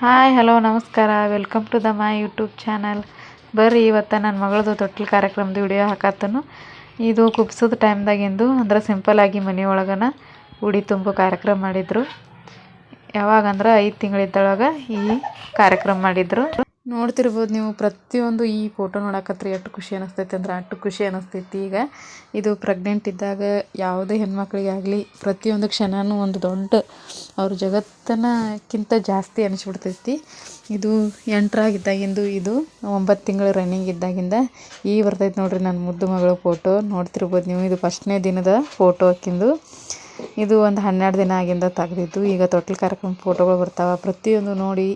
Hi, hello, ನಮಸ್ಕಾರ. Welcome to the my YouTube channel ಬರ್ರಿ, ಇವತ್ತು ನನ್ನ ಮಗಳದು ತೊಟ್ಟಿಲು ಕಾರ್ಯಕ್ರಮದ ವಿಡಿಯೋ ಹಾಕತ್ತನು. ಇದು ಕುಬ್ಸದ ಟೈಮ್ದಾಗಿಂದು ಅಂದ್ರೆ ಸಿಂಪಲಾಗಿ ಮನೆ ಒಳಗನ ಉಡಿ ತುಂಬು ಕಾರ್ಯಕ್ರಮ ಮಾಡಿದರು. ಯಾವಾಗಂದ್ರೆ ಐದು ತಿಂಗಳಿದ್ದೊಳಗೆ ಈ ಕಾರ್ಯಕ್ರಮ ಮಾಡಿದರು. ನೋಡ್ತಿರ್ಬೋದು ನೀವು ಪ್ರತಿಯೊಂದು ಈ ಫೋಟೋ ನೋಡಕತ್ರಿ ಎಷ್ಟು ಖುಷಿ ಅನಿಸ್ತೈತಿ ಅಂದ್ರೆ ಅಷ್ಟು ಖುಷಿ ಅನಿಸ್ತೈತಿ ಈಗ. ಇದು ಪ್ರೆಗ್ನೆಂಟ್ ಇದ್ದಾಗ ಯಾವುದೇ ಹೆಣ್ಮಕ್ಳಿಗೆ ಆಗಲಿ ಪ್ರತಿಯೊಂದು ಕ್ಷಣನೂ ಒಂದು ದೊಡ್ಡ ಅವ್ರ ಜಗತ್ತನಕ್ಕಿಂತ ಜಾಸ್ತಿ ಅನಿಸ್ಬಿಡ್ತೈತಿ. ಇದು ಎಂಟ್ರಾಗಿದ್ದಾಗಿಂದು ಇದು ಒಂಬತ್ತು ತಿಂಗಳು ರನ್ನಿಂಗ್ ಇದ್ದಾಗಿಂದ ಈ ಬರ್ತೈತಿ ನೋಡಿರಿ ನನ್ನ ಮುದ್ದು ಮಗಳ ಫೋಟೋ ನೋಡ್ತಿರ್ಬೋದು ನೀವು ಇದು ಫಸ್ಟ್ನೇ ದಿನದ ಫೋಟೋ ಹಾಕಿಂದು ಇದು ಒಂದು ಹನ್ನೆರಡು ದಿನ ಆಗಿಂದ ತೆಗ್ದಿದ್ದು. ಈಗ ತೊಟ್ಲು ಕಾರ್ಯಕ್ರಮ ಫೋಟೋಗಳು ಬರ್ತಾವೆ. ಪ್ರತಿಯೊಂದು ನೋಡಿ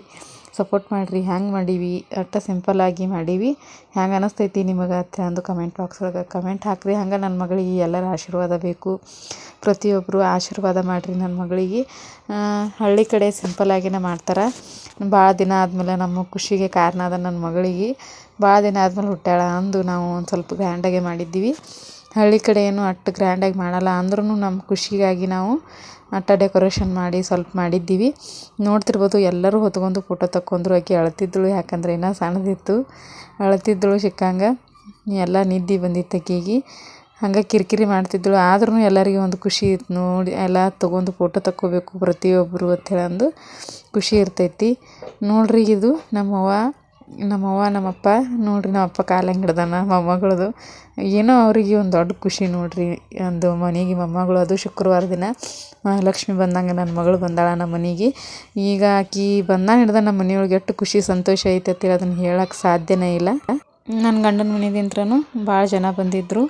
ಸಪೋರ್ಟ್ ಮಾಡಿರಿ, ಹ್ಯಾಂಗೆ ಮಾಡೀವಿ? ಅಷ್ಟ ಸಿಂಪಲ್ಲಾಗಿ ಮಾಡೀವಿ. ಹ್ಯಾಂಗೆ ಅನಿಸ್ತೈತಿ ನಿಮಗೆ? ಅಂತ ಅಂದು ಕಮೆಂಟ್ ಬಾಕ್ಸ್ ಒಳಗೆ ಕಮೆಂಟ್ ಹಾಕಿರಿ. ಹಂಗೆ ನನ್ನ ಮಗಳಿಗೆ ಎಲ್ಲರ ಆಶೀರ್ವಾದ ಬೇಕು. ಪ್ರತಿಯೊಬ್ಬರು ಆಶೀರ್ವಾದ ಮಾಡಿರಿ ನನ್ನ ಮಗಳಿಗೆ. ಹಳ್ಳಿ ಕಡೆ ಸಿಂಪಲ್ಲಾಗಿನೇ ಮಾಡ್ತಾರೆ. ಭಾಳ ದಿನ ಆದಮೇಲೆ ನಮ್ಮ ಖುಷಿಗೆ ಕಾರಣ ಅದ ನನ್ನ ಮಗಳಿಗೆ. ಭಾಳ ದಿನ ಆದಮೇಲೆ ಹುಟ್ಟ್ಯಾಳ ಅಂದು ನಾವು ಒಂದು ಸ್ವಲ್ಪ ಗ್ರ್ಯಾಂಡಾಗೆ ಮಾಡಿದ್ದೀವಿ. ಹಳ್ಳಿ ಕಡೆ ಏನು ಅಷ್ಟು ಗ್ರ್ಯಾಂಡಾಗಿ ಮಾಡಲ್ಲ. ಅಂದ್ರೂ ನಮ್ಮ ಖುಷಿಗಾಗಿ ನಾವು ಅಟ್ಟ ಡೆಕೋರೇಷನ್ ಮಾಡಿ, ಸ್ವಲ್ಪ ಮಾಡಿದ್ದೀವಿ. ನೋಡ್ತಿರ್ಬೋದು ಎಲ್ಲರೂ ಹೊತ್ಕೊಂಡು ಫೋಟೋ ತಕ್ಕೊಂಡ್ರು ಆಕೆ ಅಳ್ತಿದ್ದಳು. ಯಾಕಂದ್ರೆ ಇನ್ನೂ ಸಣ್ಣದಿತ್ತು. ಅಳ್ತಿದ್ದಳು ಸಿಕ್ಕಂಗೆ ಎಲ್ಲ ನಿದ್ದೆ ಬಂದಿತ್ತು ಆಕೆಗೆ. ಹಂಗೆ ಕಿರಿಕಿರಿ ಮಾಡ್ತಿದ್ದಳು. ಆದ್ರೂ ಎಲ್ಲರಿಗೂ ಒಂದು ಖುಷಿ ಇತ್ತು. ನೋಡಿ, ಎಲ್ಲ ತೊಗೊಂಡು ಫೋಟೋ ತಕ್ಕೋಬೇಕು ಪ್ರತಿಯೊಬ್ಬರು ಅಂಥೇಳಿ ಅಂದು ಖುಷಿ ಇರ್ತೈತಿ. ನೋಡ್ರಿ ಇದು ನಮ್ಮವ್ವ. ನಮ್ಮವ್ವ, ನಮ್ಮಪ್ಪ. ನೋಡ್ರಿ ನಮ್ಮಪ್ಪ ಕಾಲಂಗೆ ಹಿಡ್ದಾನ, ಮೊಮ್ಮಗಳದು. ಏನೋ ಅವರಿಗೆ ಒಂದು ದೊಡ್ಡ ಖುಷಿ ನೋಡ್ರಿ. ಒಂದು ಮನೆಗೆ ಮೊಮ್ಮಗಳು. ಅದು ಶುಕ್ರವಾರ ದಿನ. ಮಹಾಲಕ್ಷ್ಮಿ ಬಂದಂಗೆ ನನ್ನ ಮಗಳು ಬಂದಾಳ ನಮ್ಮ ಮನೆಗೆ. ಈಗ ಆಕಿ ಬಂದಾನ ಹಿಡ್ದ ನಮ್ಮ ಮನೆಯೊಳಗೆ ಎಷ್ಟು ಖುಷಿ, ಸಂತೋಷ ಐತೆ ಅಂತೇಳಿ ಅದನ್ನು ಹೇಳಕ್ಕೆ ಸಾಧ್ಯನೇ ಇಲ್ಲ. ನನ್ನ ಗಂಡನ ಮನೆದಿಂತ್ರನು ಭಾಳ ಜನ ಬಂದಿದ್ದರು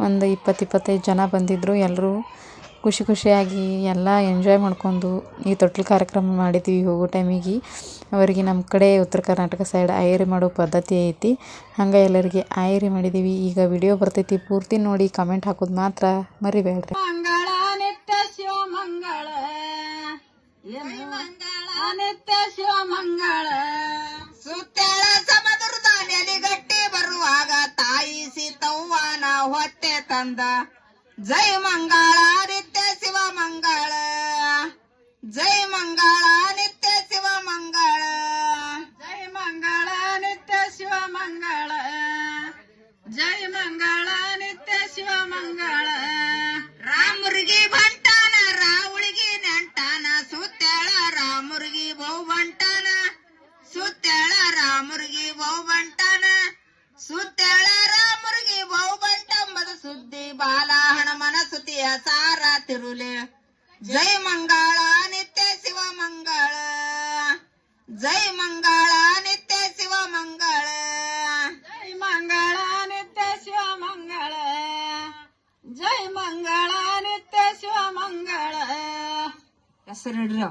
ಒಂದು ಇಪ್ಪತ್ತು ಇಪ್ಪತ್ತೈದು ಜನ ಬಂದಿದ್ದರು ಎಲ್ಲರೂ ಖುಷಿ ಖುಷಿಯಾಗಿ ಎಲ್ಲ ಎಂಜಾಯ್ ಮಾಡ್ಕೊಂಡು ಈ ತೊಟ್ಲು ಕಾರ್ಯಕ್ರಮ ಮಾಡಿದ್ವಿ ಹೋಗೋ ಟೈಮಿಗೆ ಅವರಿಗೆ ನಮ್ಮ ಕಡೆ ಉತ್ತರ ಕರ್ನಾಟಕ ಸೈಡ್ ಐರಿ ಮಾಡೋ ಪದ್ಧತಿ ಐತಿ. ಹಂಗೆ ಎಲ್ಲರಿಗೆ ಐರಿ ಮಾಡಿದ್ದೀವಿ. ಈಗ ವಿಡಿಯೋ ಬರ್ತೈತಿ. ಪೂರ್ತಿ ನೋಡಿ ಕಮೆಂಟ್ ಹಾಕೋದು ಮಾತ್ರ ಮರಿಬೇಡ್ರಿ. ತಾಯಿ ಸೀತವ್ವನ ಹೊಟ್ಟೆ ತಂದ. ಜೈ ಮಂಗಳ ಜೈ ಮಂಗಳ ನಿತ್ಯ ಶಿವ ಮಂಗಳ ಜೈ ಮಂಗಳ ನಿತ್ಯ ಶಿವ ಮಂಗಳ ಜೈ ಮಂಗಳ ನಿತ್ಯ ಶಿವ ಮಂಗಳ ರಾಮುರ್ಗಿ ಬಂಟಾನ ರಾವುಳಿಗಿ ನೆಂಟಾನ ಸುತ್ತೇಳ ರಾಮುರ್ಗಿ ಬಹು ಬಂಟಾನ ಸುತ್ತೇಳ ರಾಮುರ್ಗಿ ಬಹು ಬಂಟಾನ ಸುತ್ತೇಳ ರಾಮುರ್ಗಿ ಬಹು ಬಂಟಂಬದ ಸುದ್ದಿ ಬಾಲ ಹಣಮನ ಸುತಿಯ ಸಾರ ತಿರುಲೆ ಜೈ ಮಂಗಳ ನಿತ್ಯ ಶಿವ ಮಂಗಳ ಜೈ ಮಂಗಳ ನಿತ್ಯ ಶಿವ ಮಂಗಳ ಜೈ ಮಂಗಳ ನಿತ್ಯ ಶಿವ ಮಂಗಳ ಜೈ ಮಂಗಳ ನಿತ್ಯ ಶಿವ ಮಂಗಳ ಹೆಸರು ಹಿಡ್ರಿ